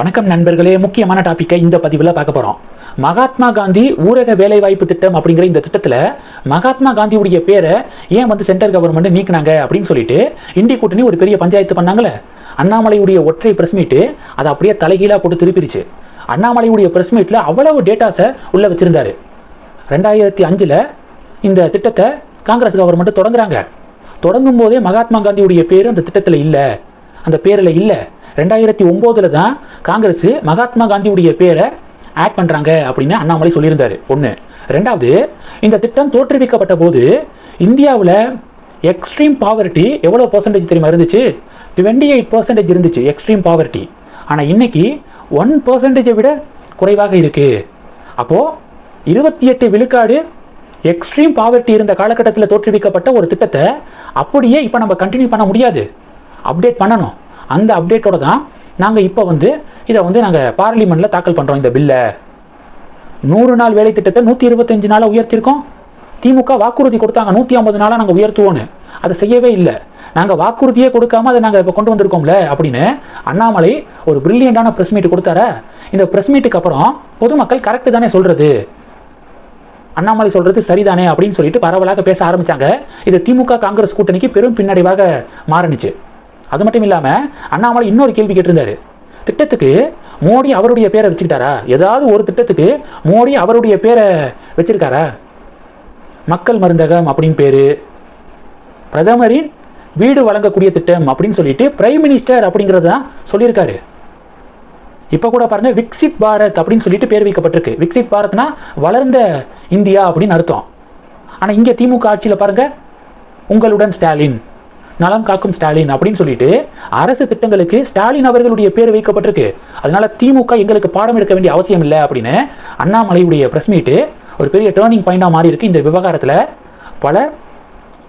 வணக்கம் நண்பர்களே முக்கியமான டாப்பிக்கை இந்த பதிவில் பார்க்க போகிறோம் மகாத்மா காந்தி ஊரக வேலைவாய்ப்பு திட்டம் அப்படிங்கிற இந்த திட்டத்தில் மகாத்மா காந்தியுடைய பேரை ஏன் வந்து சென்ட்ரல் கவர்மெண்ட் நீக்கினாங்க அப்படின்னு சொல்லிட்டு இந்திய கூட்டணி ஒரு பெரிய பஞ்சாயத்து பண்ணாங்களே அண்ணாமலையுடைய ஒற்றை பிரஸ் மீட்டு அதை அப்படியே தலைகீழாக போட்டு திருப்பிடுச்சு. அண்ணாமலையுடைய பிரஸ் மீட்டில் அவ்வளவு டேட்டாஸை உள்ளே வச்சுருந்தாரு. ரெண்டாயிரத்தி அஞ்சில் இந்த திட்டத்தை காங்கிரஸ் கவர்மெண்ட் தொடங்குறாங்க. தொடங்கும் போதே மகாத்மா காந்தியுடைய பேர் அந்த திட்டத்தில் இல்லை. அந்த பேரில் இல்லை. ரெண்டாயிரத்தி ஒம்போதில் தான் காங்கிரஸ் மகாத்மா காந்தியுடைய பேரை ஆட் பண்ணுறாங்க அப்படின்னு அண்ணாமலை சொல்லியிருந்தாரு. ஒன்று ரெண்டாவது இந்த திட்டம் தோற்றுவிக்கப்பட்ட போது இந்தியாவில் எக்ஸ்ட்ரீம் பாவர்ட்டி எவ்வளோ பர்சன்டேஜ் தெரியுமா இருந்துச்சு? டுவெண்ட்டி எயிட் பர்சன்டேஜ் இருந்துச்சு எக்ஸ்ட்ரீம் பாவர்ட்டி ஆனால் இன்னைக்கு ஒன் பர்சன்டேஜை விட குறைவாக இருக்குது அப்போது இருபத்தி எட்டு விழுக்காடு எக்ஸ்ட்ரீம் பாவர்ட்டி இருந்த காலகட்டத்தில் தோற்றுவிக்கப்பட்ட ஒரு திட்டத்தை அப்படியே இப்போ நம்ம கண்டினியூ பண்ண முடியாது. அப்டேட் பண்ணணும். அந்த அப்டேட்டோட தான் நாங்கள் இப்போ வந்து இதை வந்து நாங்கள் பார்லிமெண்ட்டில் தாக்கல் பண்ணுறோம் இந்த பில்லை நூறு நாள் வேலை திட்டத்தை நூற்றி இருபத்தஞ்சு நாளாக உயர்த்திருக்கோம். திமுக வாக்குறுதி கொடுத்தாங்க நூற்றி ஐம்பது நாளாக நாங்கள் உயர்த்துவோன்னு அதை செய்யவே இல்லை. நாங்கள் வாக்குறுதியே கொடுக்காம அதை நாங்கள் இப்போ கொண்டு வந்திருக்கோம்ல அப்படின்னு அண்ணாமலை ஒரு பிரில்லியண்டான ப்ரெஸ் மீட் கொடுத்தார? இந்த ப்ரெஸ் மீட்டுக்கு அப்புறம் பொதுமக்கள் கரெக்டு தானே சொல்கிறது அண்ணாமலை சொல்றது சரிதானே அப்படின்னு சொல்லிட்டு பரவலாக பேச ஆரம்பிச்சாங்க. இது திமுக காங்கிரஸ் கூட்டணிக்கு பெரும் பின்னடைவாக மாறினுச்சு. அது மட்டும் இல்லாமல் அண்ணாமலை இன்னொரு கேள்வி கேட்டிருந்தாரு. திட்டத்துக்கு மோடி அவருடைய பேரை வச்சுக்கிட்டாரா? ஏதாவது ஒரு திட்டத்துக்கு மோடி அவருடைய பேரை வச்சிருக்காரா? மக்கள் மருந்தகம் அப்படின்னு பேர். பிரதமரின் வீடு வழங்கக்கூடிய திட்டம் அப்படின்னு சொல்லிட்டு பிரைம் மினிஸ்டர் அப்படிங்கிறது தான் சொல்லியிருக்காரு. இப்போ கூட பாருங்க விக்சித் பாரத் அப்படின்னு சொல்லிட்டு பேர் வைக்கப்பட்டிருக்கு. விக்சித் பாரத்னா வளர்ந்த இந்தியா அப்படின்னு அர்த்தம். ஆனால் இங்கே திமுக ஆட்சியில் பாருங்கள் உங்களுடன் ஸ்டாலின். நலம் காக்கும் ஸ்டாலின் அப்படின்னு சொல்லிட்டு அரசு திட்டங்களுக்கு ஸ்டாலின் அவர்களுடைய பேர் வைக்கப்பட்டிருக்கு. அதனால திமுக எங்களுக்கு பாடம் எடுக்க வேண்டிய அவசியம் இல்லை அப்படின்னு அண்ணாமலையுடைய பிரஸ் மீட்டு ஒரு பெரிய டேர்னிங் பாயிண்டாக மாறி இருக்கு இந்த விவகாரத்தில். பல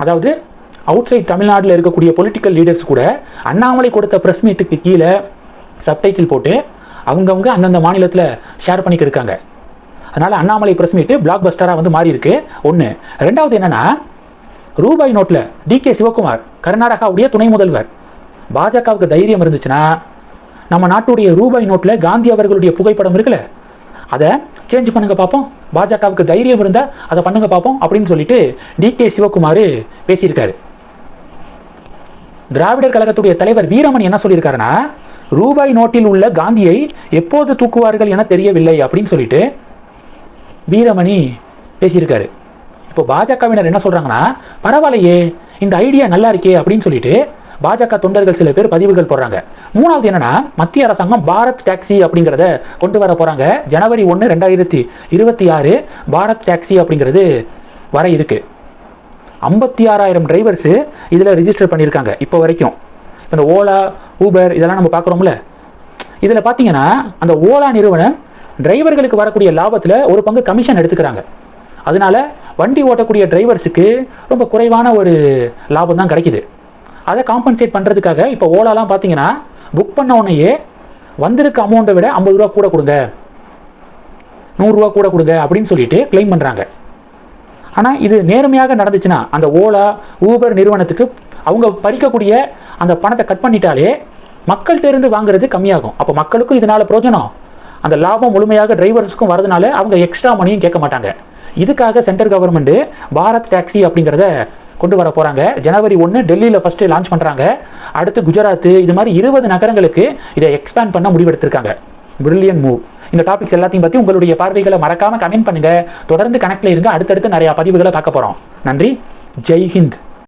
அதாவது அவுட் சைட் தமிழ்நாட்டில் இருக்கக்கூடிய பொலிட்டிக்கல் லீடர்ஸ் கூட அண்ணாமலை கொடுத்த ப்ரெஸ் மீட்டுக்கு கீழே சப்டைட்டில் போட்டு அவங்கவுங்க அந்தந்த மாநிலத்தில் ஷேர் பண்ணிக்கிட்டு இருக்காங்க. அதனால் அண்ணாமலை ப்ரெஸ் மீட்டு பிளாக் பஸ்டராக வந்து மாறி இருக்கு. ஒன்று ரெண்டாவது என்னன்னா ரூபாய் நோட்டில் டி கே சிவகுமார் கர்நாடகாவுடைய துணை முதல்வர். பாஜகவுக்கு தைரியம் இருந்துச்சுன்னா நம்ம நாட்டுடைய ரூபாய் நோட்டில் காந்தி அவர்களுடைய புகைப்படம் இருக்குல்ல அதை சேஞ்ச் பண்ணுங்க பார்ப்போம் பாஜகவுக்கு தைரியம் இருந்தால் அதை பண்ணுங்க பார்ப்போம் அப்படின்னு சொல்லிட்டு டி கே சிவகுமார் பேசியிருக்காரு. திராவிடர் கழகத்துடைய தலைவர் வீரமணி என்ன சொல்லியிருக்காருன்னா ரூபாய் நோட்டில் உள்ள காந்தியை எப்போது தூக்குவார்கள் என தெரியவில்லை அப்படின்னு சொல்லிட்டு வீரமணி பேசியிருக்காரு. இப்போ பாஜகவினர் என்ன சொல்கிறாங்கன்னா பரவாயில்லையே இந்த ஐடியா நல்லா இருக்கே அப்படின்னு சொல்லிட்டு பாஜக தொண்டர்கள் சில பேர் பதிவுகள் போடுறாங்க. மூணாவது என்னன்னா மத்திய அரசாங்கம் பாரத் டாக்ஸி அப்படிங்கிறத கொண்டு வர போறாங்க. ஜனவரி ஒன்று ரெண்டாயிரத்தி இருபத்தி ஆறு பாரத் டாக்ஸி அப்படிங்கிறது வர இருக்கு. ஐம்பத்தி ஆறாயிரம் டிரைவர்ஸு இதில் ரிஜிஸ்டர் பண்ணியிருக்காங்க இப்போ வரைக்கும். இந்த ஓலா ஊபர் இதெல்லாம் நம்ம பார்க்குறோம்ல. இதில் பார்த்தீங்கன்னா அந்த ஓலா நிறுவனம் டிரைவர்களுக்கு வரக்கூடிய லாபத்தில் ஒரு பங்கு கமிஷன் எடுத்துக்கிறாங்க. அதனால வண்டி ஓட்டக்கூடிய டிரைவர்ஸுக்கு ரொம்ப குறைவான ஒரு லாபம் தான் கிடைக்குது. அதை காம்பன்சேட் பண்ணுறதுக்காக இப்போ ஓலாலாம் பார்த்தீங்கன்னா புக் பண்ண உடனேயே வந்திருக்க அமௌண்ட்டை விட ஐம்பது ரூபா கூட கொடுங்க. நூறுரூவா கூட கொடுங்க அப்படின்னு சொல்லிட்டு கிளைம் பண்ணுறாங்க ஆனால் இது நேர்மையாக நடந்துச்சுன்னா அந்த ஓலா ஊபர் நிறுவனத்துக்கு அவங்க பறிக்கக்கூடிய அந்த பணத்தை கட் பண்ணிட்டாலே மக்கள்கிட்ட இருந்து வாங்குறது கம்மியாகும். அப்போ மக்களுக்கும் இதனால் பிரயோஜனம். அந்த லாபம் முழுமையாக டிரைவர்ஸுக்கும் வரதுனால அவங்க எக்ஸ்ட்ரா மணியும் கேட்க மாட்டாங்க. இதுக்காக சென்ட்ரல் கவர்மெண்ட் பாரத் டாக்ஸி அப்படிங்கிறத கொண்டு வர போகிறாங்க ஜனவரி ஒன்று டெல்லியில் ஃபஸ்ட்டு லான்ச் பண்ணுறாங்க அடுத்து குஜராத் இது மாதிரி இருபது நகரங்களுக்கு இதை எக்ஸ்பேண்ட் பண்ண முடிவெடுத்திருக்காங்க. பிரில்லியன் மூவ் இந்த டாபிக்ஸ் எல்லாத்தையும் பற்றி உங்களுடைய பார்வைகளை மறக்காமல் கமெண்ட் பண்ணுங்கள் தொடர்ந்து கனெக்டில் இருங்க. அடுத்தடுத்து நிறையா பதிவுகளை பார்க்க போகிறோம் நன்றி. ஜெய் ஹிந்த்.